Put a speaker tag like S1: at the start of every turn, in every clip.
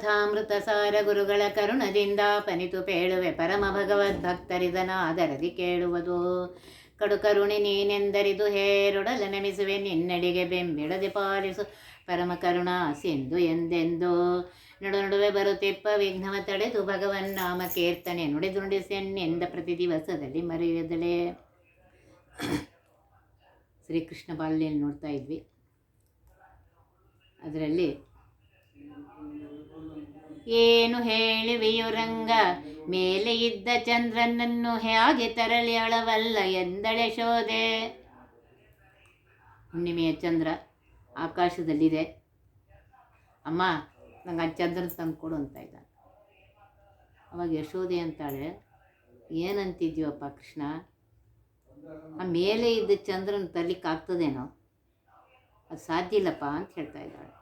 S1: ಕಥಾಮೃತ ಸಾರ ಗುರುಗಳ ಕರುಣದಿಂದ ಪನಿತು ಪೇಳುವೆ ಪರಮ ಭಗವದ್ ಭಕ್ತರಿದನ ಕೇಳುವುದು. ಕಡು ಕರುಣೆ ನೀನೆಂದರಿದು ಹೇರೊಡಲ ನೆಮಿಸುವೆ, ನಿನ್ನಡಿಗೆ ಬೆಂಬಿಡದೆ ಪಾಲಿಸು ಪರಮ ಕರುಣಾ ಸಿಂಧು ಎಂದೆಂದು. ನಡು ನಡುವೆ ಬರುತ್ತಿಪ್ಪ ವಿಘ್ನವ ತಡೆದು ಭಗವನ್ ನಾಮ ಕೀರ್ತನೆ ನುಡಿದು ನುಡಿಸೆನ್ನೆಂದ ಪ್ರತಿ ದಿವಸದಲ್ಲಿ ಮರೆಯದಲೇ. ಶ್ರೀಕೃಷ್ಣ ಬಾಲ್ಯಲ್ಲಿ ನೋಡ್ತಾ ಇದ್ವಿ. ಅದರಲ್ಲಿ ಏನು ಹೇಳುವಿಯುರಂಗ ಮೇಲೆ ಇದ್ದ ಚಂದ್ರನನ್ನು ಹೇಗೆ ತರಲಿ ಅಳವಲ್ಲ ಎಂದಳೆ ಶೋಧೆ ಹುಣ್ಣಿಮೆಯ ಚಂದ್ರ ಆಕಾಶದಲ್ಲಿದೆ. ಅಮ್ಮ, ನಂಗೆ ಆ ಚಂದ್ರ ತಂದು ಕೊಡು ಅಂತ ಇದ್ದ ಅವಾಗ ಯಶೋದೆ ಅಂತಾಳೆ ಏನಂತಿದ್ಯವಪ್ಪ ಕೃಷ್ಣ? ಆ ಮೇಲೆ ಇದ್ದ ಚಂದ್ರನ ತರಲಿಕ್ಕೆ ಆಗ್ತದೇನೋ ಅದು ಸಾಧ್ಯ ಇಲ್ಲಪ್ಪ ಅಂತ ಹೇಳ್ತಾ ಇದ್ದಾಳೆ.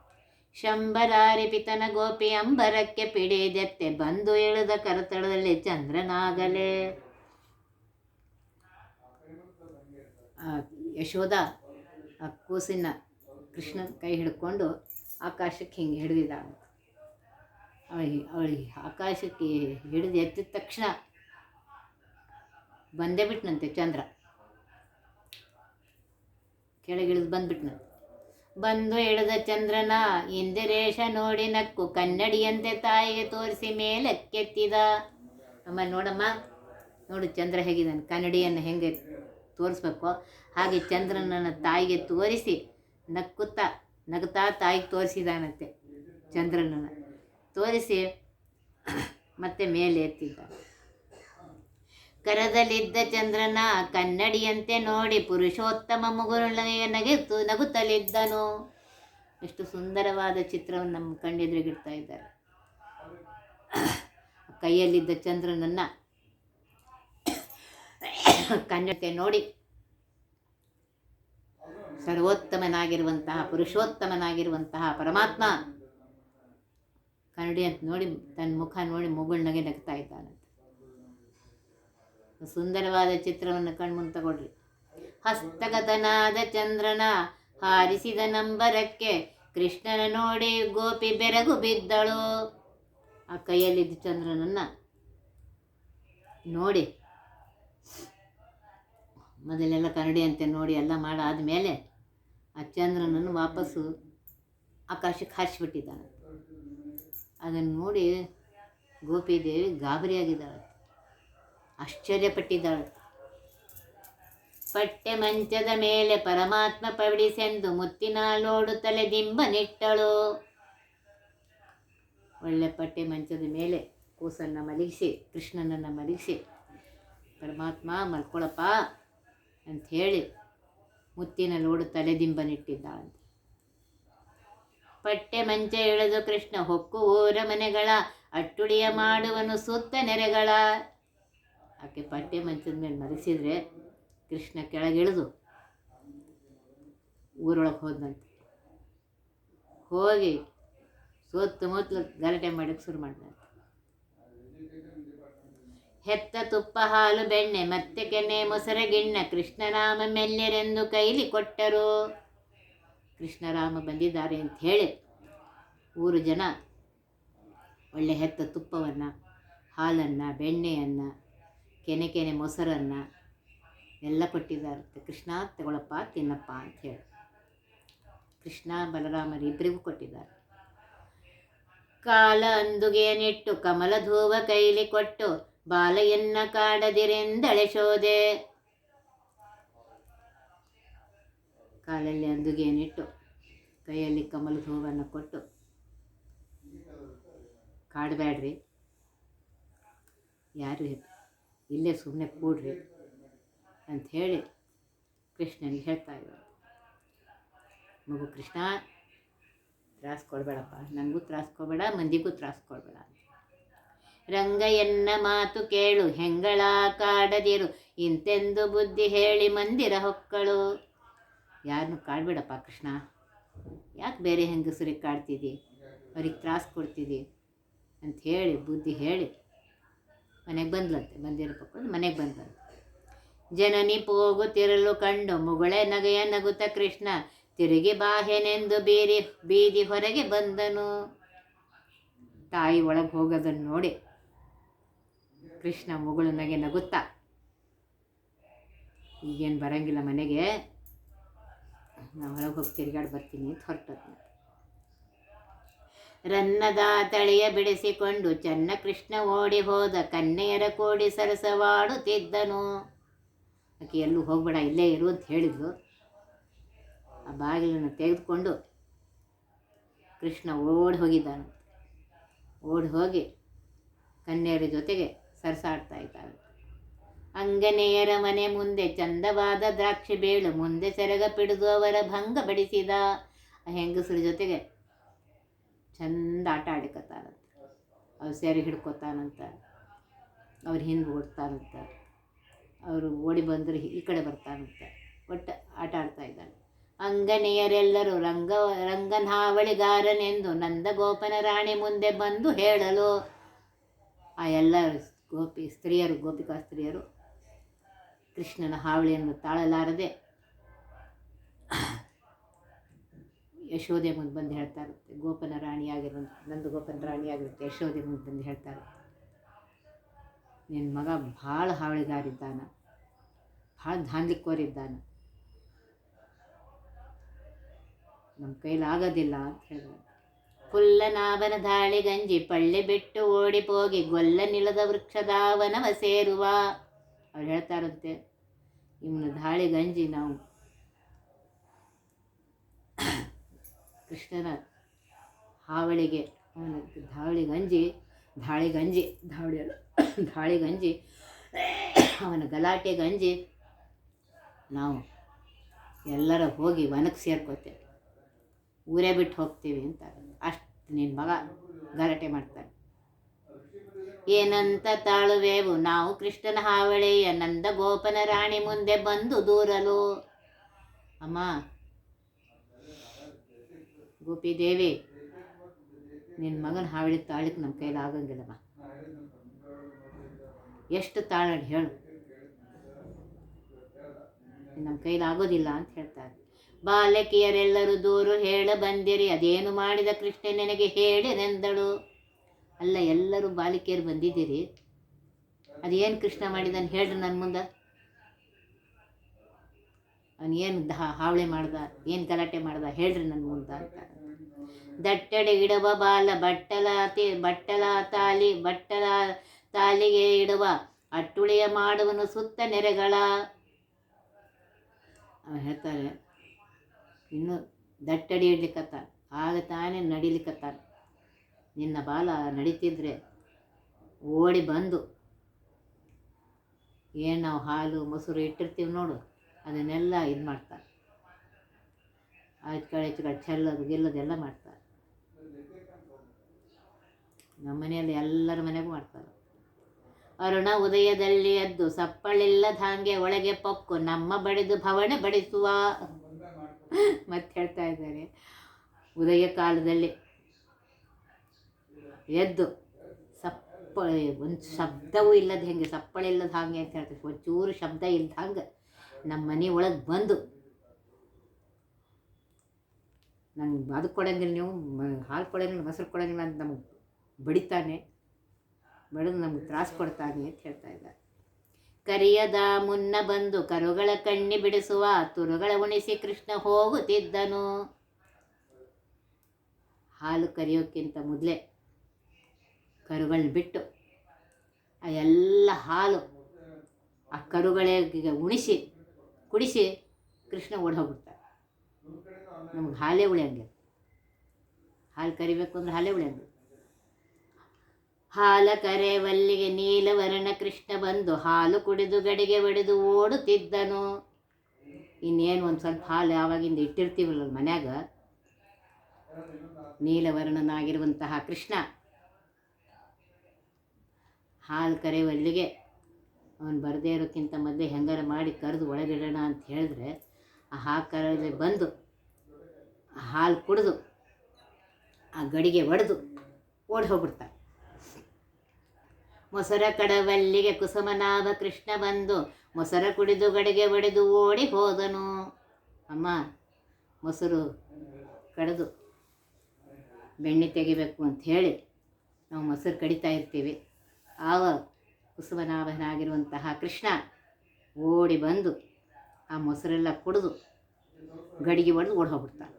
S1: ಶಂಬರಾರಿ ಪಿತನ ಗೋಪಿ ಅಂಬರಕ್ಕೆ ಪಿಡಿದೆತ್ತೆ ಬಂದು ಇಳಿದ ಕರತಳದಲ್ಲಿ ಚಂದ್ರನಾಗಲೇ. ಯಶೋಧ, ಆ ಕೂಸಿನ ಕೃಷ್ಣನ ಕೈ ಹಿಡ್ಕೊಂಡು ಆಕಾಶಕ್ಕೆ ಹಿಂಗೆ ಹಿಡಿದಿದ್ದ. ಅವಳಿಗೆ ಅವಳಿಗೆ ಆಕಾಶಕ್ಕೆ ಹಿಡಿದು ಎತ್ತಿದ ತಕ್ಷಣ ಬಂದೇ ಬಿಟ್ನಂತೆ ಚಂದ್ರ. ಕೆಳಗಿಳಿದು ಬಂದ್ಬಿಟ್ನಂತೆ. ಬಂದು ಎಳೆದ ಚಂದ್ರನ ಇಂದಿರೇಶ ನೋಡಿ ನಕ್ಕು ಕನ್ನಡಿಯಂತೆ ತಾಯಿಗೆ ತೋರಿಸಿ ಮೇಲಕ್ಕೆತ್ತಿದ. ಅಮ್ಮ ನೋಡಮ್ಮ, ನೋಡು ಚಂದ್ರ ಹೇಗಿದ್ದಾನೆ ಕನ್ನಡಿಯನ್ನು ಹೆಂಗೆ ತೋರಿಸ್ಬೇಕು? ಹಾಗೆ ಚಂದ್ರನನ್ನ ತಾಯಿಗೆ ತೋರಿಸಿ ನಕ್ಕುತ್ತಾ, ನಗುತ್ತಾ ತಾಯಿಗೆ ತೋರಿಸಿದಾನಂತೆ ಚಂದ್ರನನ್ನು. ತೋರಿಸಿ ಮತ್ತೆ ಮೇಲೆ ಎತ್ತಿದ್ದ. ಕರದಲ್ಲಿದ್ದ ಚಂದ್ರನ ಕನ್ನಡಿಯಂತೆ ನೋಡಿ ಪುರುಷೋತ್ತಮ ಮುಗುರುಳನೆಯ ನಗೆತು, ನಗುತ್ತಲಿದ್ದನು. ಎಷ್ಟು ಸುಂದರವಾದ ಚಿತ್ರವನ್ನು ನಮ್ಮ ಕಣ್ಣೆದುರಿಗಿಡ್ತಾ ಇದ್ದಾರೆ. ಕೈಯಲ್ಲಿದ್ದ ಚಂದ್ರನನ್ನು ಕನ್ನಡತೆ ನೋಡಿ ಸರ್ವೋತ್ತಮನಾಗಿರುವಂತಹ, ಪುರುಷೋತ್ತಮನಾಗಿರುವಂತಹ ಪರಮಾತ್ಮ ಕನ್ನಡಿ ಅಂತ ನೋಡಿ ತನ್ನ ಮುಖ ನೋಡಿ ಮುಗುಳ್ನಗೆ ನಗ್ತಾ ಇದ್ದಾನಂತೆ ಸುಂದರವಾದ ಚಿತ್ರವನ್ನು ಕಣ್ಮುಂದೆ ತಗೊಳ್ರಿ ಹಸ್ತಗತನಾದ ಚಂದ್ರನ ಹಾರಿಸಿದ ನಂಬರಕ್ಕೆ ಕೃಷ್ಣನ ನೋಡಿ ಗೋಪಿ ಬೆರಗು ಬಿದ್ದಳು. ಆ ಕೈಯಲ್ಲಿದ್ದ ಚಂದ್ರನನ್ನು ನೋಡಿ, ಮೊದಲೆಲ್ಲ ಕನ್ನಡಿ ಅಂತೆ ನೋಡಿ ಎಲ್ಲ ಮಾಡಾದಮೇಲೆ ಆ ಚಂದ್ರನನ್ನು ವಾಪಸ್ಸು ಆಕಾಶಕ್ಕೆ ಹಾರಿಸಿಬಿಟ್ಟಿದ್ದಾನೆ. ಅದನ್ನು ನೋಡಿ ಗೋಪಿದೇವಿ ಗಾಬರಿಯಾಗಿದ್ದಾಳೆ. ಆಶ್ಚರ್ಯಪಟ್ಟಿದ್ದಾಳೆ. ಪಟ್ಟೆ ಮಂಚದ ಮೇಲೆ ಪರಮಾತ್ಮ ಪಡಿಸೆಂದು ಮುತ್ತಿನ ತಲೆ ದಿಂಬ ನಿಟ್ಟಳು ಒಳ್ಳೆ ಪಟ್ಟೆ ಮಂಚದ ಮೇಲೆ ಕೂಸನ್ನು ಮಲಗಿಸಿ, ಕೃಷ್ಣನನ್ನು ಮಲಗಿಸಿ, ಪರಮಾತ್ಮ ಮಲ್ಕೊಳಪ್ಪ ಅಂತ ಹೇಳಿ ಮುತ್ತಿನ ಲೋಡು ನೆಟ್ಟಿದ್ದಾಳೆ ಪಟ್ಟೆ ಮಂಚ ಎಳೆದು ಕೃಷ್ಣ ಹೊಕ್ಕು ಊರ ಮನೆಗಳ, ಅಟ್ಟುಳಿಯ ಮಾಡುವನು ಸುತ್ತ ನೆರೆಗಳ. ಆಕೆ ಪಟ್ಟೆ ಮಂಚದ ಮೇಲೆ ಮಲಗಿಸಿದ್ರೆ ಕೃಷ್ಣ ಕೆಳಗಿಳಿದು ಊರೊಳಗೆ ಹೋದಂತೆ ಹೋಗಿ ಸುತ್ತಮುತ್ತಲು ಗಲಾಟೆ ಮಾಡೋಕ್ಕೆ ಶುರು ಮಾಡಿದಂತೆ ಹೆತ್ತ ತುಪ್ಪ ಹಾಲು ಬೆಣ್ಣೆ ಮತ್ತೆ ಕೆನೆ ಮೊಸರೆ ಗಿಣ್ಣ ಕೃಷ್ಣರಾಮ ಮೆಲ್ಲೆರೆಂದು ಕೈಲಿ ಕೊಟ್ಟರು. ಕೃಷ್ಣರಾಮ ಬಂದಿದ್ದಾರೆ ಅಂತ ಹೇಳಿ ಊರು ಜನ ಒಳ್ಳೆ ಹೆತ್ತ ತುಪ್ಪವನ್ನು, ಹಾಲನ್ನು, ಬೆಣ್ಣೆಯನ್ನು ಕೆನೆ ಕೆನೆ ಮೊಸರನ್ನು ಎಲ್ಲ ಕೊಟ್ಟಿದ್ದಾರೆ ಕೃಷ್ಣ ತಗೊಳಪ್ಪ, ತಿನ್ನಪ್ಪ ಅಂತ ಹೇಳಿ. ಕೃಷ್ಣ, ಬಲರಾಮರು ಇಬ್ಬರಿಗೂ ಕೊಟ್ಟಿದ್ದಾರೆ. ಕಾಲ ಅಂದುಗೆಯನ್ನಿಟ್ಟು ಕಮಲ ಧೂವ ಕೈಲಿ ಕೊಟ್ಟು, ಬಾಲೆಯನ್ನ ಕಾಡದಿರೆಂದಳೆ ಶೋಧೆ ಕಾಲಲ್ಲಿ ಅಂದುಗೆಯನ್ನಿಟ್ಟು ಕೈಯಲ್ಲಿ ಕಮಲ ಹೂವನ್ನು ಕೊಟ್ಟು. ಕಾಡಬೇಡ್ರಿ. ಯಾರು ಇಲ್ಲೇ ಸುಮ್ಮನೆ ಕೂಡ್ರಿ ಅಂತ ಹೇಳಿ ಕೃಷ್ಣನಿಗೆ ಹೇಳ್ತಾ ಇದ್ದಾರೆ ಮಗು ಕೃಷ್ಣ, ತ್ರಾಸ ಕೊಡಬೇಡಪ್ಪ. ನನಗೂ ತ್ರಾಸ ಕೊಡಬೇಡ, ಮಂದಿಗೂ ತ್ರಾಸ ಕೊಡಬೇಡ ರಂಗಯ್ಯನ ಮಾತು ಕೇಳು, ಹೆಂಗಳ ಕಾಡದಿರು, ಇಂತೆಂದು ಬುದ್ಧಿ ಹೇಳಿ ಮಂದಿರ ಹೊಕ್ಕಳು. ಯಾರನ್ನು ಕಾಡಬೇಡಪ್ಪ ಕೃಷ್ಣ. ಯಾಕೆ ಬೇರೆ ಹೆಂಗಸರಿಗೆ ಕಾಡ್ತಿದ್ದಿ ಅವ್ರಿಗೆ ತ್ರಾಸ ಕೊಡ್ತಿದ್ದಿ ಹೇಳಿ ಬುದ್ಧಿ ಹೇಳಿ ಮನೆಗೆ ಬಂದ್ಲಂತೆ, ಬಂದಿರೋ ಪಕ್ಕದ ಮನೆಗೆ ಬಂದ್ಲಂತೆ. ಜನನಿ ಹೋಗುತ್ತಿರಲು ಕಂಡು ಮುಗುಳೆ ನಗೆಯ ನಗುತ್ತ ಕೃಷ್ಣ, ತಿರುಗಿ ಬಾಹೆನೆಂದು ಬೀರಿ, ಬೀದಿ ಹೊರಗೆ ಬಂದನು. ತಾಯಿ ಒಳಗೆ ಹೋಗೋದನ್ನು ನೋಡಿ ಕೃಷ್ಣ ಮುಗುಳು ನಗೆ ನಗುತ್ತಾ. ಈಗೇನು ಬರಂಗಿಲ್ಲ ಮನೆಗೆ. ನಾನು ಹೊರಗೆ ಹೋಗಿ ತಿರುಗಾಡಿ ಬರ್ತೀನಿ ಅಂತ ಹೊರಟದ್ನ. ರನ್ನದ ತಳಿಯ ಬಿಡಿಸಿಕೊಂಡು ಚನ್ನ ಕೃಷ್ಣ ಓಡಿ ಹೋದ ಕನ್ನೆಯರ ಕೋಡಿ ಸರಸವಾಡುತ್ತಿದ್ದನು. ಆಕೆ ಎಲ್ಲೂ ಹೋಗ್ಬೇಡ, ಇಲ್ಲೇ ಇರು ಅಂತ ಹೇಳಿದ್ಲು. ಆ ಬಾಗಿಲನ್ನು ತೆಗೆದುಕೊಂಡು ಕೃಷ್ಣ ಓಡಿ ಹೋಗಿದ್ದಾನೆ. ಓಡಿ ಹೋಗಿ ಕನ್ಯೆಯರ ಜೊತೆಗೆ ಸರಸಾಡ್ತಾ ಇದ್ದಾನೆ ಅಂಗನೆಯರ ಮನೆ ಮುಂದೆ ಚಂದವಾದ ದ್ರಾಕ್ಷಿ ಬೇಳು, ಮುಂದೆ ಸೆರಗ ಪಿಡಿದು ಅವರ ಭಂಗ ಬಡಿಸಿದ ಆ ಹೆಂಗಸರ ಜೊತೆಗೆ ಚಂದ ಆಟ ಆಡಿಕತ್ತಾನಂತ ಅವ್ರು ಸೆರೆ ಹಿಡ್ಕೊತಾನಂತ. ಅವ್ರು ಹಿಂದೆ ಓಡ್ತಾನಂತ. ಅವರು ಓಡಿ ಬಂದರೆ ಈ ಕಡೆ ಬರ್ತಾನಂತ. ಒಟ್ಟು ಆಟ ಆಡ್ತಾ ಇದ್ದಾನೆ. ಅಂಗನೆಯರೆಲ್ಲರೂ ರಂಗ, ರಂಗನಾವಳಿಗಾರನೆಂದು ನಂದಗೋಪನ ರಾಣಿ ಮುಂದೆ ಬಂದು ಹೇಳಲು ಆ ಎಲ್ಲ ಗೋಪಿ ಸ್ತ್ರೀಯರು, ಗೋಪಿಕಾ ಸ್ತ್ರೀಯರು ಕೃಷ್ಣನ ಹಾವಳಿಯನ್ನು ತಾಳಲಾರದೆ ಯಶೋದೆ ಮುಂದೆ ಬಂದು ಹೇಳ್ತಾ ಇರುತ್ತೆ. ಗೋಪನ ರಾಣಿಯಾಗಿರೋ ನಂದು ಗೋಪನ ರಾಣಿಯಾಗಿರುತ್ತೆ ಯಶೋದೆ ಮುಂದೆ ಬಂದು ಹೇಳ್ತಾರೆ ನಿನ್ನ ಮಗ ಭಾಳ ಹಾವಳಿಗಾರಿದ್ದಾನ. ಭಾಳ ಧಾನ್ಲಿಕ್ಕೋರಿದ್ದಾನ ನಮ್ಮ ಕೈಲಾಗೋದಿಲ್ಲ ಅಂತ ಹೇಳಿದ್ರು ಕುಲ್ಲನಾಭನ ದಾಳಿ ಗಂಜಿ ಪಳ್ಳಿ ಬಿಟ್ಟು ಓಡಿಪೋಗಿ ಗೊಲ್ಲ ನಿಲದ ವೃಕ್ಷದಾವನವ ಸೇರುವ. ಅವ್ರು ಹೇಳ್ತಾರಂತೆ ಇವನ ದಾಳಿ ಗಂಜಿ ನಾವು ಕೃಷ್ಣನ ಹಾವಳಿಗೆ ಧಾವಳಿ ಗಂಜಿ, ಧಾಳಿ ಗಂಜಿ ಧಾವಳಿ ಗಂಜಿ, ಅವನ ಗಲಾಟೆ ಗಂಜಿ, ನಾವು ಎಲ್ಲರ ಹೋಗಿ ವನಕ್ಕೆ ಸೇರ್ಕೋತೇವೆ. ಊರೇ ಬಿಟ್ಟು ಹೋಗ್ತೀವಿ ಅಂತ ಅಷ್ಟು ನಿನ್ನ ಮಗ ಗಲಾಟೆ ಮಾಡ್ತಾನೆ. ಏನಂತ ತಾಳುವೆವು? ನಾವು ಕೃಷ್ಣನ ಹಾವಳಿಯ ನಂದ ಗೋಪನ ರಾಣಿ ಮುಂದೆ ಬಂದು ದೂರಲು. ಅಮ್ಮ ಗೋಪಿದೇವಿ ನಿನ್ನ ಮಗನ ಹಾವಳಿ ತಾಳಿಕ್ಕೆ ನಮ್ಮ ಕೈಲಿ ಆಗಂಗಿಲ್ಲಮ್ಮ ಎಷ್ಟು ತಾಳ ಹೇಳು. ನಮ್ಮ ಕೈಲಿ ಆಗೋದಿಲ್ಲ ಅಂತ ಹೇಳ್ತಾರೆ. ಬಾಲಕಿಯರೆಲ್ಲರೂ ದೂರು ಹೇಳ ಬಂದಿರಿ, ಅದೇನು ಮಾಡಿದ ಕೃಷ್ಣ ನನಗೆ ಹೇಳಿನೆಂದಳು ಅಲ್ಲ, ಎಲ್ಲರೂ ಬಾಲಕಿಯರು ಬಂದಿದ್ದೀರಿ. ಅದೇನು ಕೃಷ್ಣ ಮಾಡಿದನ್ ಹೇಳ್ರಿ ನನ್ನ ಮುಂದೆ. ಅವನು ಏನು ಹಾವಳಿ ಮಾಡ್ದ, ಏನು ಗಲಾಟೆ ಮಾಡ್ದ ಹೇಳ್ರಿ ನನ್ನ ಮುಂದ ಅಂತ. ದಟ್ಟಡೆ ಇಡುವ ಬಾಲ, ಬಟ್ಟಲ ತಿ, ಬಟ್ಟಲ ತಾಲಿ, ಬಟ್ಟಲ ತಾಲಿಗೆ ಇಡುವ, ಅಟ್ಟುಳಿಯ ಮಾಡುವನು ಸುತ್ತ ನೆರೆಗಳ. ಅವನು ಹೇಳ್ತಾರೆ, ಇನ್ನು ದಟ್ಟಡಿ ಇಡ್ಲಿಕ್ಕತ್ತ ಆಗ ತಾನೇ ನಡಿಲಿಕ್ಕತ್ತ ನಿನ್ನ ಬಾಲ ನಡೀತಿದ್ರೆ ಓಡಿ ಬಂದು, ಏನು ನಾವು ಹಾಲು, ಮೊಸರು ಇಟ್ಟಿರ್ತೀವಿ ನೋಡು. ಅದನ್ನೆಲ್ಲ ಇದು ಮಾಡ್ತಾರೆ. ಆಯ್ತು ಕಡೆ ಹೆಚ್ಚು ಕಡೆ ಚೆಲ್ಲೋದು ಗೆಲ್ಲೋದೆಲ್ಲ ಮಾಡ್ತಾರೆ. ನಮ್ಮ ಮನೆಯಲ್ಲಿ ಎಲ್ಲರ ಮನೆಗೂ ಮಾಡ್ತಾರೆ. ಅರುಣ ಉದಯದಲ್ಲಿ ಎದ್ದು ಸಪ್ಪಳಿಲ್ಲ ಹಾಗೆ ಒಳಗೆ ಪೊಕ್ಕು, ನಮ್ಮ ಬಡಿದು ಭವನ ಬಡಿಸುವ. ಮತ್ತೆ ಹೇಳ್ತಾ ಇದ್ದಾರೆ. ಉದಯ ಕಾಲದಲ್ಲಿ ಎದ್ದು ಸಪ್ಪ ಒಂದು ಶಬ್ದವೂ ಇಲ್ಲದ ಹೆಂಗೆ ಸಪ್ಪಳ ಇಲ್ಲದ ಹಾಗೆ ಅಂತ ಹೇಳ್ತಾರೆ. ಒಂಚೂರು ಶಬ್ದ ಇಲ್ಲದ ಹಂಗೆ ನಮ್ಮ ಮನೆ ಒಳಗೆ ಬಂದು. ನಂಗೆ ಅದು ಕೊಡೋಂಗಿಲ್ಲ ನೀವು ಹಾಲು ಕೊಡೋಂಗಿಲ್ಲ, ಮೊಸರು ಕೊಡೋಂಗಿಲ್ಲ ಅಂತ ನಮಗೆ ಬಡಿತಾನೆ. ಬಡಿದು ನಮ್ಗೆ ತ್ರಾಸು ಕೊಡ್ತಾನೆ ಅಂತ ಹೇಳ್ತಾ ಇದ್ದ ಕರಿಯದ ಮುನ್ನ ಬಂದು ಕರುಗಳ ಕಣ್ಣಿ ಬಿಡಿಸುವ ತುರುಗಳ ಉಣಿಸಿ ಕೃಷ್ಣ ಹೋಗುತ್ತಿದ್ದನು. ಹಾಲು ಕರಿಯೋಕ್ಕಿಂತ ಮೊದಲೇ ಕರುಗಳನ್ನ ಬಿಟ್ಟು ಆ ಎಲ್ಲ ಹಾಲು ಆ ಕರುಗಳಿಗೆ ಉಣಿಸಿ ಕುಡಿಸಿ ಕೃಷ್ಣ ಓಡಿ ಹೋಗ್ಬಿಡ್ತಾರೆ ನಮ್ಗೆ ಹಾಲೇ ಉಳಿಯಂಗೆ ಹಾಲು ಕರಿಬೇಕು ಅಂದ್ರೆ ಹಾಲೇ ಉಳಿಯಂಗೆ ಹಾಲ ಕರೆವಲ್ಲಿಗೆ ನೀಲವರ್ಣ ಕೃಷ್ಣ ಬಂದು ಹಾಲು ಕುಡಿದು ಗಡಿಗೆ ಒಡೆದು ಓಡುತ್ತಿದ್ದನು. ಇನ್ನೇನು ಒಂದು ಸ್ವಲ್ಪ ಹಾಲು ಯಾವಾಗಿಂದ ಇಟ್ಟಿರ್ತೀವಲ್ಲ ಮನ್ಯಾಗ? ನೀಲವರ್ಣನಾಗಿರುವಂತಹ ಕೃಷ್ಣ ಹಾಲು ಕರೆಯುವಲ್ಲಿಗೆ ಅವನು ಬರದೇ ಇರೋಕ್ಕಿಂತ ಮೊದಲೇ ಹೆಂಗಾರ ಮಾಡಿ ಕರೆದು ಒಳಗಿಡೋಣ ಅಂತ ಹೇಳಿದ್ರೆ ಆ ಹಾಲು ಕರೆಯಲ್ಲಿ ಬಂದು ಆ ಹಾಲು ಕುಡಿದು ಆ ಗಡಿಗೆ ಒಡೆದು ಓಡಿ ಹೋಗ್ಬಿಡ್ತಾರೆ ಮೊಸರ ಕಡವಲ್ಲಿಗೆ ಕುಸುಮನಾಭ ಕೃಷ್ಣ ಬಂದು ಮೊಸರ ಕುಡಿದು ಗಡಿಗೆ ಒಡೆದು ಓಡಿ ಹೋದನು. ಅಮ್ಮ, ಮೊಸರು ಕಡಿದು ಬೆಣ್ಣೆ ತೆಗಿಬೇಕು ಅಂತ ಹೇಳಿ ನಾವು ಮೊಸರು ಕಡಿತಾ ಇರ್ತೀವಿ. ಆವ ಕುಸುಮನಾಭನಾಗಿರುವಂತಹ ಕೃಷ್ಣ ಓಡಿ ಬಂದು ಆ ಮೊಸರೆಲ್ಲ ಕುಡಿದು ಗಡಿಗೆ ಹೊಡೆದು ಓಡಿ ಹೋಗ್ಬಿಡ್ತಾನೆ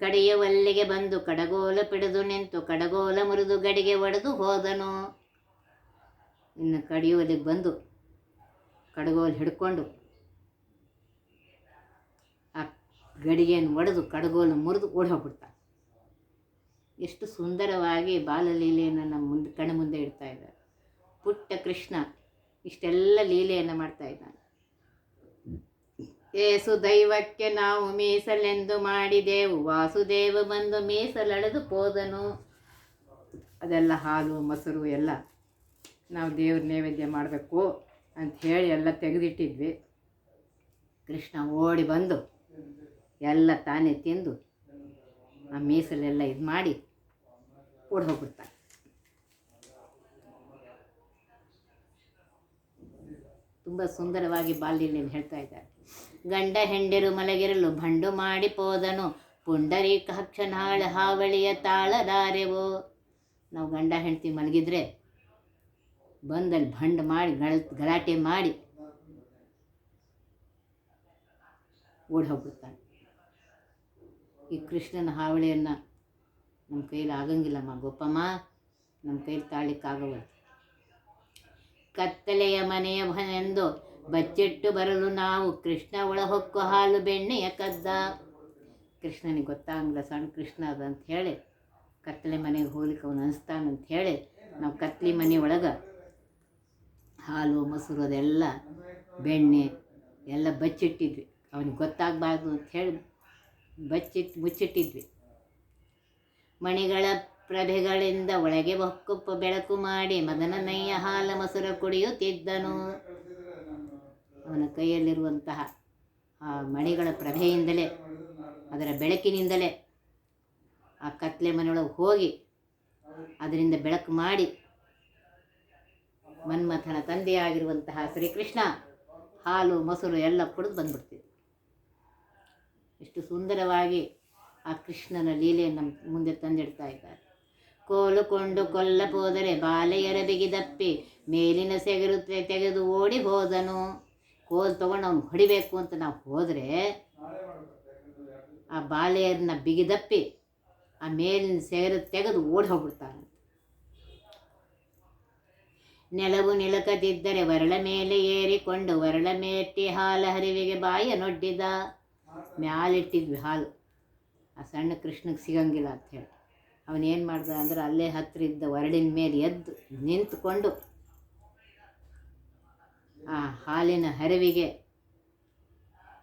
S1: ಕಡೆಯ ಒಲ್ಲಿಗೆ ಬಂದು ಕಡಗೋಲ ಪಿಡಿದು ನಿಂತು ಕಡಗೋಲ ಮುರಿದು ಗಡಿಗೆ ಒಡೆದು ಹೋದನು. ಇನ್ನು ಕಡಿಯೋಲಿಗೆ ಬಂದು ಕಡಗೋಲು ಹಿಡ್ಕೊಂಡು ಆ ಗಡಿಗೆಯನ್ನು ಒಡೆದು ಕಡಗೋಲು ಮುರಿದು ಓಡಿ ಹೋಗ್ಬಿಡ್ತಾನೆ ಎಷ್ಟು ಸುಂದರವಾಗಿ ಬಾಲಲೀಲೆಯನ್ನು ನಮ್ಮ ಮುಂದೆ, ಕಣ್ಣ ಮುಂದೆ ಇಡ್ತಾ ಇದ್ದಾರೆ. ಪುಟ್ಟ ಕೃಷ್ಣ ಇಷ್ಟೆಲ್ಲ ಲೀಲೆಯನ್ನು ಮಾಡ್ತಾ ಇದ್ದಾನೆ. ಏಸು ದೈವಕ್ಕೆ ನಾವು ಮೀಸಲೆಂದು ಮಾಡಿದೆವು. ವಾಸುದೇವ ಬಂದು ಮೀಸಲಳೆದು ಪೋದನು ಅದೆಲ್ಲ ಹಾಲು, ಮೊಸರು ಎಲ್ಲ ನಾವು ದೇವ್ರ ನೈವೇದ್ಯ ಮಾಡಬೇಕು ಅಂತ ಹೇಳಿ ಎಲ್ಲ ತೆಗೆದಿಟ್ಟಿದ್ವಿ. ಕೃಷ್ಣ ಓಡಿ ಬಂದು ಎಲ್ಲ ತಾನೇ ತಿಂದು ಆ ಮೀಸಲೆಲ್ಲ ಇದು ಮಾಡಿ ಓಡಿ ಹೋಗ್ಬಿಡ್ತಾನೆ ತುಂಬ ಸುಂದರವಾಗಿ ಬಾಲ್ಯದಲ್ಲಿ ಹೇಳ್ತಾ ಇದ್ದಾರೆ. ಗಂಡ ಹೆಂಡಿರು ಮಲಗಿರಲು ಭಂಡು ಮಾಡಿ ಪೋದನು ಪುಂಡರೀಕ ಹಕ್ಷನಾಳ ಹಾವಳಿಯ ತಾಳದಾರೆವು. ನಾವು ಗಂಡ ಹೆಂಡತಿ ಮಲಗಿದ್ರೆ ಬಂದಲ್ಲಿ ಭಂಡ ಮಾಡಿ ಗಳ, ಗಲಾಟೆ ಮಾಡಿ ಓಡಿ ಹೋಗ್ಬಿಡ್ತಾನೆ. ಈ ಕೃಷ್ಣನ ಹಾವಳಿಯನ್ನು ನಮ್ಮ ಕೈಲಿ ಆಗಂಗಿಲ್ಲಮ್ಮ ಗೊಪ್ಪಮ್ಮ ನಮ್ಮ ಕೈಲಿ ತಾಳಿಕ್ಕಾಗವ ಕತ್ತಲೆಯ ಮನೆಯ ಮನೆಯೆಂದು ಬಚ್ಚಿಟ್ಟು ಬರಲು ನಾವು ಕೃಷ್ಣ ಒಳಹೊಕ್ಕು ಹಾಲು ಬೆಣ್ಣೆಯ ಕದ್ದ. ಕೃಷ್ಣನಿಗೆ ಗೊತ್ತಾಗಲ್ಲ ಸಣ್ಣ ಕೃಷ್ಣ ಅದ ಅಂತ ಹೇಳಿ, ಕತ್ತಲೆ ಮನೆಗೆ ಹೋಗ್ಲಿಕ್ಕೆ ಅವನು ಅನಿಸ್ತಾನಂತ ಹೇಳಿ, ನಾವು ಕತ್ತಲೆ ಮನೆ ಒಳಗೆ ಹಾಲು, ಮೊಸರು ಅದೆಲ್ಲ, ಬೆಣ್ಣೆ ಎಲ್ಲ ಬಚ್ಚಿಟ್ಟಿದ್ವಿ. ಅವನಿಗೆ ಗೊತ್ತಾಗಬಾರ್ದು ಅಂತ ಹೇಳಿ ಬಚ್ಚಿಟ್ಟು ಮುಚ್ಚಿಟ್ಟಿದ್ವಿ. ಮಣಿಗಳ ಪ್ರಭೆಗಳಿಂದ ಒಳಗೆ ಹೊಕ್ಕುಪ್ಪ ಬೆಳಕು ಮಾಡಿ ಮದನನಯ್ಯ ಹಾಲ ಮೊಸರು ಕುಡಿಯುತ್ತಿದ್ದನು. ಅವನ ಕೈಯಲ್ಲಿರುವಂತಹ ಆ ಮಣಿಗಳ ಪ್ರಭೆಯಿಂದಲೇ, ಅದರ ಬೆಳಕಿನಿಂದಲೇ ಆ ಕತ್ಲೆ ಮನೆಯೊಳಗೆ ಹೋಗಿ ಅದರಿಂದ ಬೆಳಕು ಮಾಡಿ ಮನ್ಮಥನ ತಂದೆಯಾಗಿರುವಂತಹ ಶ್ರೀಕೃಷ್ಣ ಹಾಲು, ಮೊಸರು ಎಲ್ಲ ಕುಡಿದು ಬಂದ್ಬಿಡ್ತಿದ್ದ ಎಷ್ಟು ಸುಂದರವಾಗಿ ಆ ಕೃಷ್ಣನ ಲೀಲೆಯನ್ನು ನಮ್ಮ ಮುಂದೆ ತಂದಿಡ್ತಾ ಇದ್ದಾರೆ. ಕೋಲು ಕೊಂಡು ಕೊಲ್ಲ ಹೋದರೆ ಬಾಲೆಯರ ಬಿಗಿದಪ್ಪಿ ಮೇಲಿನ ಸೆಗರು ತೆಗೆದು ಓಡಿ ಹೋದನು. ಕೋಲ್ ತೊಗೊಂಡು ಅವನು ಹೊಡಿಬೇಕು ಅಂತ ನಾವು ಹೋದರೆ ಆ ಬಾಲೆಯರನ್ನ ಬಿಗಿದಪ್ಪಿ ಆ ಮೇಲಿನ ಸೆಗರು ತೆಗೆದು ಓಡಿ ಹೋಗ್ಬಿಡ್ತಾನೆ. ನೆಲವು ನಿಲಕದಿದ್ದರೆ ವರಳ ಮೇಲೆ ಏರಿಕೊಂಡು ವರಳ ಮೇಟಿ ಹಾಲ ಹರಿವಿಗೆ ಬಾಯ ನೊಡ್ಡಿದ. ಮ್ಯಾಲಿಟ್ಟಿದ್ವಿ ಹಾಲು. ಆ ಸಣ್ಣ ಕೃಷ್ಣಗೆ ಸಿಗಂಗಿಲ್ಲ ಅಂತ ಹೇಳಿ. ಅವನೇನು ಮಾಡ್ದ ಅಂದ್ರೆ ಅಲ್ಲೇ ಹತ್ತಿರಿದ್ದ ಇದ್ದ ಮೇಲೆ ಎದ್ದು ನಿಂತ್ಕೊಂಡು ಆ ಹಾಲಿನ ಹರಿವಿಗೆ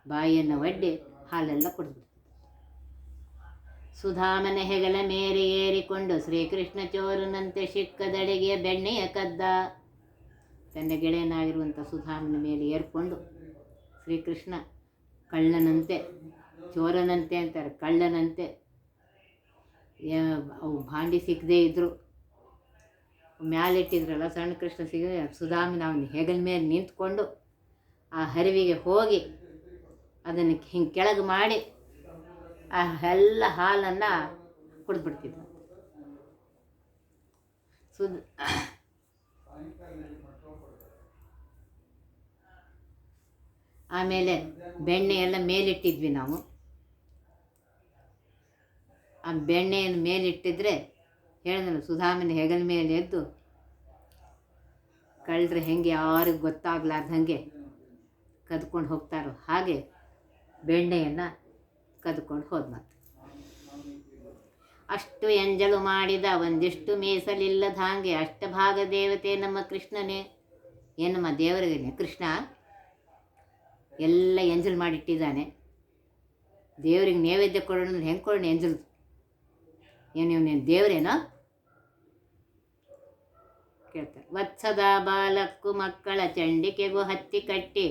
S1: ಬಾಯಿಯನ್ನು ಒಡ್ಡಿ ಹಾಲೆಲ್ಲ ಕುಡಿದ್ಬಿಡ್ತಿದ್ದ ಸುಧಾಮನ ಹೆಗಲ ಮೇರೆ ಏರಿಕೊಂಡು ಶ್ರೀಕೃಷ್ಣ ಚೋರನಂತೆ ಸಿಕ್ಕದಡೆಗೆ ಬೆಣ್ಣೆಯ ಕದ್ದ. ತನ್ನ ಗೆಳೆಯನಾಗಿರುವಂಥ ಸುಧಾಮನ ಮೇಲೆ ಏರ್ಕೊಂಡು ಶ್ರೀಕೃಷ್ಣ ಕಳ್ಳನಂತೆ ಚೋರನಂತೆ ಅಂತಾರೆ, ಕಳ್ಳನಂತೆ. ಅವು ಭಾಂಡಿ ಸಿಕ್ಕದೇ ಇದ್ದರು ಮ್ಯಾಲಿಟ್ಟಿದ್ರಲ್ಲ ಸಣ್ಣ ಕೃಷ್ಣ ಸಿಗದೆ ಸುಧಾಮನ ಅವನ ಹೆಗಲ ಮೇಲೆ ನಿಂತ್ಕೊಂಡು ಆ ಹರಿವಿಗೆ ಹೋಗಿ ಅದನ್ನು ಹಿಂಗೆ ಕೆಳಗೆ ಮಾಡಿ ಆ ಎಲ್ಲ ಹಾಲನ್ನು ಕುಡಿದ್ಬಿಡ್ತಿದ್ದ ಸುದ್ ಆಮೇಲೆ ಬೆಣ್ಣೆ ಎಲ್ಲ ಮೇಲಿಟ್ಟಿದ್ವಿ ನಾವು. ಆ ಬೆಣ್ಣೆಯನ್ನು ಮೇಲಿಟ್ಟಿದ್ರೆ ಹೇಳಿದ್ರು ಸುಧಾಮನ ಹೆಗಲ ಮೇಲೆ ಎದ್ದು ಕಳ್ಳರು ಹೆಂಗೆ ಯಾರಿಗೂ ಗೊತ್ತಾಗ್ಲಾರ್ದಂಗೆ ಕದ್ಕೊಂಡು ಹೋಗ್ತಾರೋ ಹಾಗೆ ಬೆಣ್ಣೆಯನ್ನು ಕದ್ಕೊಂಡು ಹೋದ ಮತ್ತೆ ಅಷ್ಟು ಎಂಜಲು ಮಾಡಿದ ಒಂದಿಷ್ಟು ಮೀಸಲಿಲ್ಲದ ಹಾಗೆ ಅಷ್ಟಭಾಗ ದೇವತೆ ನಮ್ಮ ಕೃಷ್ಣನೇ. ಏನಮ್ಮ ದೇವರಿಗೆ ಕೃಷ್ಣ? ಎಲ್ಲ ಎಂಜಲು ಮಾಡಿಟ್ಟಿದ್ದಾನೆ. ದೇವರಿಗೆ ನೈವೇದ್ಯ ಕೊಡೋಣ ಹೆಂಗೆ ಕೊಡೋಣ ಎಂಜಲ್? ಏನು ಇವನೇನು ದೇವರೇನೋ? ಕೇಳ್ತಾರೆ. ವತ್ಸದ ಬಾಲಕ್ಕೂ ಮಕ್ಕಳ ಚಂಡಿಕೆಗೂ ಹತ್ತಿ ಕಟ್ಟಿ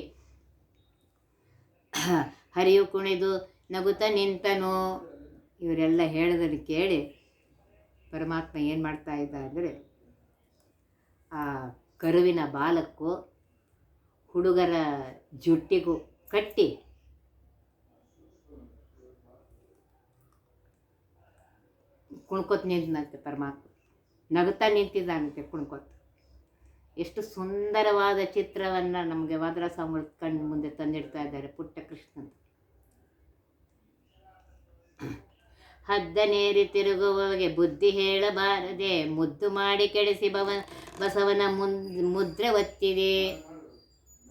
S1: ಹರಿಯು ಕುಣಿದು ನಗುತ ನಿಂತನು. ಇವರೆಲ್ಲ ಹೇಳೋದನ್ನು ಕೇಳಿ ಪರಮಾತ್ಮ ಏನು ಮಾಡ್ತಾ ಇದ್ದ ಅಂದರೆ ಆ ಕರುವಿನ ಬಾಲಕ್ಕೂ ಹುಡುಗರ ಜುಟ್ಟಿಗೂ ಕಟ್ಟಿ ಕುಣ್ಕೊತ್ ನಿಂತನಂತೆ ಪರಮಾತ್ಮ. ನಗುತ್ತಾ ನಿಂತಿದ್ದಾನಂತೆ ಕುಣ್ಕೊತ್. ಎಷ್ಟು ಸುಂದರವಾದ ಚಿತ್ರವನ್ನು ನಮಗೆ ವಾದ್ರ ಸ್ವಾಮಿಗಳು ಕಣ್ಣು ಮುಂದೆ ತಂದಿಡ್ತಾ ಇದ್ದಾರೆ ಪುಟ್ಟ ಕೃಷ್ಣನ್. ಹದ್ದನೇರಿ ತಿರುಗುವವಗೆ ಬುದ್ಧಿ ಹೇಳಬಾರದೆ, ಮುದ್ದು ಮಾಡಿ ಕೆಡಿಸಿ ಬವ, ಬಸವನ ಮುನ್, ಮುದ್ರೆ ಒತ್ತಿದೆ.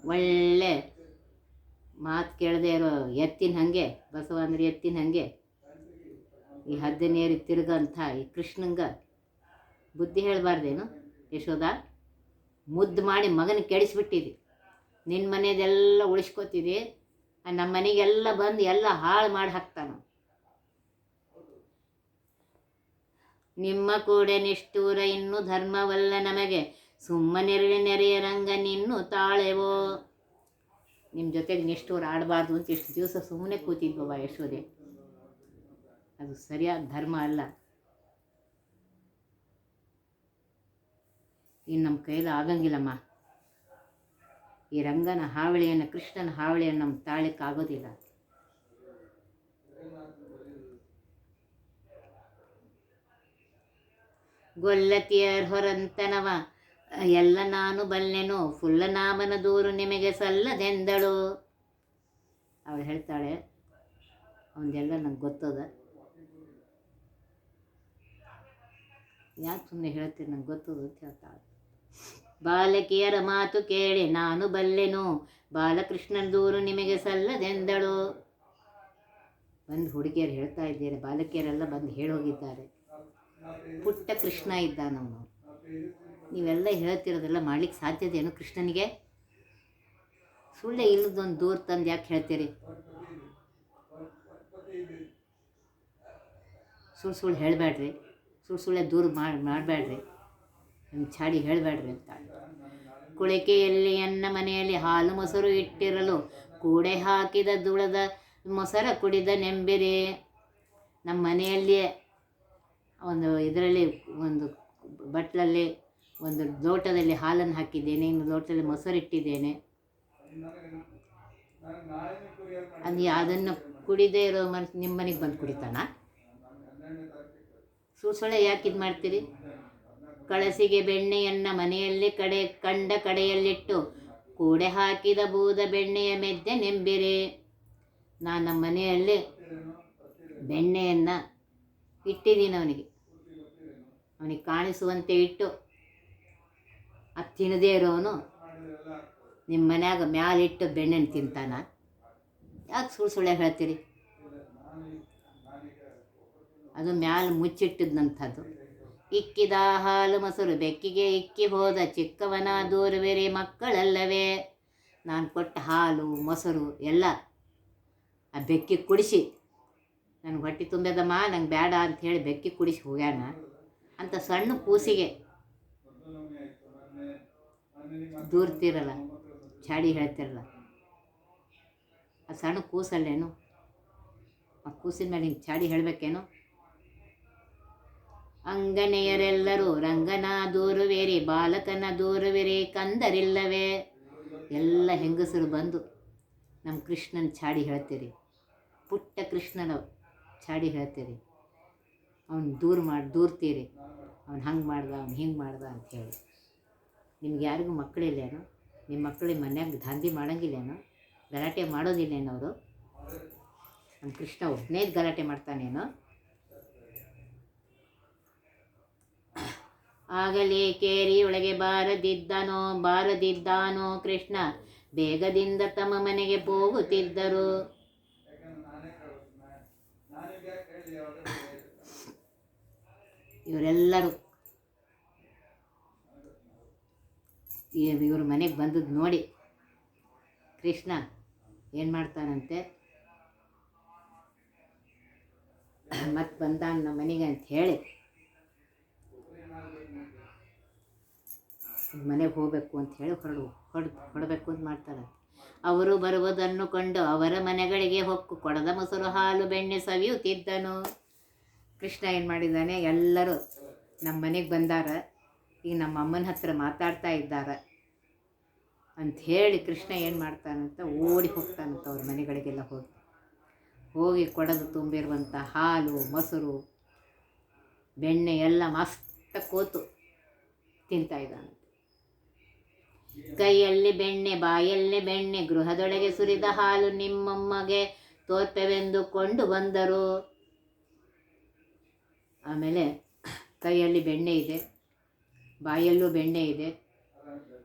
S1: ಒಳ್ಳೆ ಮಾತು ಕೇಳದೆ ಇರೋ ಎತ್ತಿನ ಹಾಗೆ, ಬಸವ ಅಂದ್ರೆ ಎತ್ತಿನ ಹಾಗೆ. ಈ ಹದ್ದನೇರಿ ತಿರುಗಂಥ ಈ ಕೃಷ್ಣಂಗ ಬುದ್ಧಿ ಹೇಳಬಾರ್ದೇನು? ಯಶೋದ ಮುದ್ದು ಮಾಡಿ ಮಗನ ಕೆಡಿಸ್ಬಿಟ್ಟಿದೆ. ನಿನ್ನ ಮನೆಯದೆಲ್ಲ ಉಳಿಸ್ಕೊತಿದೆ. ನಮ್ಮ ಮನೆಗೆಲ್ಲ ಬಂದು ಎಲ್ಲ ಹಾಳು ಮಾಡಿ ಹಾಕ್ತಾನ. ನಿಮ್ಮ ಕೂಡ ನಿಷ್ಠೂರ ಇನ್ನು ಧರ್ಮವಲ್ಲ ನಮಗೆ. ಸುಮ್ಮನೆರಳಿ ನೆರೆಯ ರಂಗ ನಿನ್ನು ತಾಳೆವೋ. ನಿಮ್ಮ ಜೊತೆಗೆ ನಿಷ್ಠೂರ ಆಡಬಾರ್ದು ಅಂತ ಇಷ್ಟು ದಿವಸ ಸುಮ್ಮನೆ ಕೂತಿದ್ವವ ಯಶೋದೆ ಅದು ಸರಿಯಾದ ಧರ್ಮ ಅಲ್ಲ. ಇನ್ನು ನಮ್ಮ ಕೈಲಿ ಆಗಂಗಿಲ್ಲಮ್ಮ. ಈ ರಂಗನ ಹಾವಳಿಯನ್ನು, ಕೃಷ್ಣನ ಹಾವಳಿಯನ್ನು ನಮ್ಮ ತಾಳಿಕ್ಕಾಗೋದಿಲ್ಲ ಗೊಲ್ಲತಿಯರ್ ಹೊರಂತನವ, ಎಲ್ಲ ನಾನು ಬಲ್ಲೆನು, ಫುಲ್ಲ ನಾಮನ ದೂರು ನಿಮಗೆ ಸಲ್ಲದೆಂದಳು. ಅವಳು ಹೇಳ್ತಾಳೆ ಅವನದೆಲ್ಲ ನಂಗೆ ಗೊತ್ತದ. ಯಾಕೆ ಸುಮ್ಮನೆ ಹೇಳ್ತೀನಿ ನಂಗೆ ಗೊತ್ತು ಅಂತ ಹೇಳ್ತಾಳೆ ಬಾಲಕಿಯರ ಮಾತು ಕೇಳಿ ನಾನು ಬಲ್ಲೆನು. ಬಾಲಕೃಷ್ಣನ ದೂರು ನಿಮಗೆ ಸಲ್ಲದೆಂದಳು? ಬಂದು ಹುಡುಗಿಯರು ಹೇಳ್ತಾ ಇದ್ದೀರಿ ಬಾಲಕಿಯರೆಲ್ಲ ಬಂದು ಹೇಳೋಗಿದ್ದಾರೆ ಪುಟ್ಟ ಕೃಷ್ಣ ಇದ್ದಾನವನು. ನೀವೆಲ್ಲ ಹೇಳ್ತಿರೋದೆಲ್ಲ ಮಾಡ್ಲಿಕ್ಕೆ ಸಾಧ್ಯದೇನು ಕೃಷ್ಣನಿಗೆ? ಸುಳ್ಳೆ ಇಲ್ಲದೊಂದು ದೂರ ತಂದು ಯಾಕೆ ಹೇಳ್ತೀರಿ? ಸುಳ್ಳು ಸುಳ್ಳು ಹೇಳಬೇಡ್ರಿ ಸುಳ್ಳು ಸುಳ್ಳೆ ದೂರ ಮಾಡಿ ಮಾಡಬೇಡ್ರಿ ನಿಮ್ಮ ಚಾಡಿ ಹೇಳಬೇಡ್ರಿ ಅಂತ ಕುಳಿಕೆಯಲ್ಲಿ ಅನ್ನ ಮನೆಯಲ್ಲಿ ಹಾಲು ಮೊಸರು ಇಟ್ಟಿರಲು ಕೂಡೆ ಹಾಕಿದ ದುಳದ ಮೊಸರ ಕುಡಿದ ನೆಂಬಿರಿ. ನಮ್ಮ ಮನೆಯಲ್ಲಿಯೇ ಒಂದು ಇದರಲ್ಲಿ ಒಂದು ಬಟ್ಲಲ್ಲಿ ಒಂದು ಲೋಟದಲ್ಲಿ ಹಾಲನ್ನು ಹಾಕಿದ್ದೇನೆ, ಇನ್ನು ಲೋಟದಲ್ಲಿ ಮೊಸರು ಇಟ್ಟಿದ್ದೇನೆ. ಅದು ಅದನ್ನು ಕುಡಿದೇ ಇರೋ ಮನ್ಸ್ ನಿಮ್ಮ ಮನೆಗೆ ಬಂದು ಕುಡಿತಾನ? ಸುಳ್ಸೊಳ್ಳೆ ಯಾಕೆ ಇದು ಮಾಡ್ತೀರಿ? ಕಳಸಿಗೆ ಬೆಣ್ಣೆಯನ್ನ ಮನೆಯಲ್ಲಿ ಕಡೆ, ಕಂಡ ಕಡೆಯಲ್ಲಿಟ್ಟು ಕೂಡೆ ಹಾಕಿದ ಬೂದ ಬೆಣ್ಣೆಯ ಮೆದ್ದೆ ನೆಂಬಿರಿ. ನಾನು ನಮ್ಮ ಮನೆಯಲ್ಲಿ ಬೆಣ್ಣೆಯನ್ನು ಇಟ್ಟಿದ್ದೀನಿ ಅವನಿಗೆ. ಅವನಿಗೆ ಕಾಣಿಸುವಂತೆ ಇಟ್ಟು ಅದು ತಿನ್ನದೇ ಇರೋನು ನಿಮ್ಮ ಮನ್ಯಾಗ ಮ್ಯಾಲಿಟ್ಟು ಬೆಣ್ಣೆನ ತಿಂತಾನ? ಯಾಕೆ ಸುಳ್ಳು ಸುಳ್ಳೆ ಹೇಳ್ತೀರಿ? ಅದು ಮ್ಯಾಲ ಮುಚ್ಚಿಟ್ಟಿದ್ದಂಥದ್ದು ಇಕ್ಕಿದ ಹಾಲು ಮೊಸರು ಬೆಕ್ಕಿಗೆ ಇಕ್ಕಿ ಹೋದ ಚಿಕ್ಕವನ ದೂರುವೆರೆ ಮಕ್ಕಳಲ್ಲವೇ. ನಾನು ಕೊಟ್ಟ ಹಾಲು, ಮೊಸರು ಎಲ್ಲ ಆ ಬೆಕ್ಕಿಗೆ ಕುಡಿಸಿ. ನನಗೆ ಹೊಟ್ಟೆ ತುಂಬ್ಯದಮ್ಮ, ನಂಗೆ ಬೇಡ ಅಂತ ಹೇಳಿ ಬೆಕ್ಕಿ ಕುಡಿಸಿ ಹೋಗ್ಯಾನ. ಅಂತ ಸಣ್ಣ ಕೂಸಿಗೆ ದೂರ್ತಿರಲ್ಲ ಚಾಡಿ ಹೇಳ್ತಿರಲ್ಲ. ಆ ಸಣ್ಣ ಕೂಸಲ್ಲೇನು? ಆ ಕೂಸಿನ ಮೇಲೆ ಹಿಂಗೆ ಚಾಡಿ ಹೇಳಬೇಕೇನು? ಅಂಗನೆಯರೆಲ್ಲರೂ ರಂಗನ ದೂರವೇರಿ ಬಾಲಕನ ದೂರವೇರಿ ಕಂದರಿಲ್ಲವೇ? ಎಲ್ಲ ಹೆಂಗಸರು ಬಂದು ನಮ್ಮ ಕೃಷ್ಣನ ಚಾಡಿ ಹೇಳ್ತೀರಿ. ಪುಟ್ಟ ಕೃಷ್ಣನ ಚಾಡಿ ಹೇಳ್ತೀರಿ. ಅವ್ನು ದೂರ ಮಾಡಿ, ದೂರ್ತೀರಿ. ಅವ್ನು ಹಂಗೆ ಮಾಡ್ದ, ಅವ್ನು ಹಿಂಗೆ ಮಾಡ್ದ ಹೇಳಿ. ನಿಮ್ಗೆ ಯಾರಿಗೂ ಮಕ್ಕಳಿಲ್ಲೇನೋ? ನಿಮ್ಮ ಮಕ್ಕಳಿಗೆ ಮನ್ಯಾಗ ದಾಂಧಿ ಮಾಡೋಂಗಿಲ್ಲೇನೋ? ಗಲಾಟೆ ಮಾಡೋದಿಲ್ಲೇನೋ ಅವರು? ನಮ್ಮ ಕೃಷ್ಣ ಒಬ್ಬನೇ ಗಲಾಟೆ ಮಾಡ್ತಾನೇನೋ? ಆಗಲೇ ಕೇರಿಯೊಳಗೆ ಬಾರದಿದ್ದನೋ, ಬಾರದಿದ್ದಾನೋ ಕೃಷ್ಣ. ಬೇಗದಿಂದ ತಮ್ಮ ಮನೆಗೆ ಹೋಗುತ್ತಿದ್ದರು. ಇವರೆಲ್ಲರೂ ಇವ್ರ ಮನೆಗೆ ಬಂದದ್ದು ನೋಡಿ ಕೃಷ್ಣ ಏನು ಮಾಡ್ತಾನಂತೆ? ಮತ್ತೆ ಬಂದ ನಮ್ಮ ಮನೆಗೆ ಅಂತ ಹೇಳಿ ಮನೆಗೆ ಹೋಗಬೇಕು ಅಂತ ಹೇಳಿ ಹೊರಡು, ಹೊಡ್, ಹೊಡಬೇಕು ಅಂತ ಮಾಡ್ತಾರೆ ಅವರು ಬರುವುದನ್ನು ಕಂಡು ಅವರ ಮನೆಗಳಿಗೆ ಹೊಕ್ಕು ಕೊಡದ ಮೊಸರು ಹಾಲು ಬೆಣ್ಣೆ ಸವಿಯುತ್ತಿದ್ದನು. ಕೃಷ್ಣ ಏನು ಮಾಡಿದ್ದಾನೆ, ಎಲ್ಲರೂ ನಮ್ಮ ಮನೆಗೆ ಬಂದಾರ. ಈಗ ನಮ್ಮ ಅಮ್ಮನ ಹತ್ರ ಮಾತಾಡ್ತಾ ಇದ್ದಾರೆ ಅಂತ ಹೇಳಿ ಕೃಷ್ಣ ಏನು ಮಾಡ್ತಾನಂತ ಓಡಿ ಹೋಗ್ತಾನಂತ ಅವ್ರ ಮನೆಗಳಿಗೆಲ್ಲ ಹೋಗಿ. ಹೋಗಿ ಕೊಡದು ತುಂಬಿರುವಂಥ ಹಾಲು, ಮೊಸರು, ಬೆಣ್ಣೆ ಎಲ್ಲ ಮಸ್ತ ಕೂತು ತಿಂತಾ ಇದ್ದಾನೆ. ಕೈಯಲ್ಲಿ ಬೆಣ್ಣೆ, ಬಾಯಲ್ಲಿ ಬೆಣ್ಣೆ, ಗೃಹದೊಳಗೆ ಸುರಿದ ಹಾಲು ನಿಮ್ಮಮ್ಮಗೆ ತೋರ್ಪೆವೆಂದುಕೊಂಡು ಬಂದರು. ಆಮೇಲೆ ಕೈಯಲ್ಲಿ ಬೆಣ್ಣೆ ಇದೆ, ಬಾಯಲ್ಲೂ ಬೆಣ್ಣೆ ಇದೆ,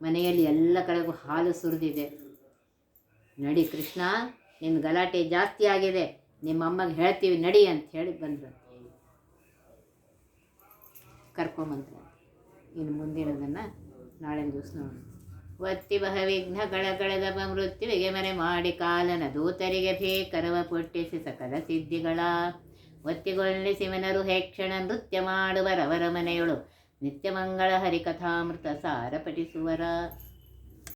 S1: ಮನೆಯಲ್ಲಿ ಎಲ್ಲ ಕಡೆಗೂ ಹಾಲು ಸುರಿದಿದೆ. ನಡಿ ಕೃಷ್ಣ ನಿನ್ನ ಗಲಾಟೆ ಜಾಸ್ತಿ ಆಗಿದೆ, ನಿಮ್ಮಮ್ಮಗೆ ಹೇಳ್ತೀವಿ ನಡಿ ಅಂತ ಹೇಳಿ ಬಂದರು. ಕರ್ಕೊಂಬಂದ್ರು. ಇನ್ನು ಮುಂದಿನದನ್ನು ನಾಳೆ ದಿವಸ ನೋಡೋಣ. ಒತ್ತಿ ಬಹ ವಿಘ್ನಗಳ ಕಳೆದ ಮೃತ್ಯುವಿಗೆ ಮನೆ ಮಾಡಿ ಕಾಲನ ದೂತರಿಗೆ ಭೇಕರವ ಪುಟ್ಟಿಸಿ ಸಕಲ ಸಿದ್ಧಿಗಳ. ಒತ್ತಿಗೊಳ್ಳಿ ಸಿಮನರು ಹೇಕ್ಷಣ ನೃತ್ಯ ಮಾಡುವರವರ ಮನೆಯೊಳು ನಿತ್ಯ ಮಂಗಳ ಹರಿಕಥಾಮೃತ ಸಾರ ಪಠಿಸುವರ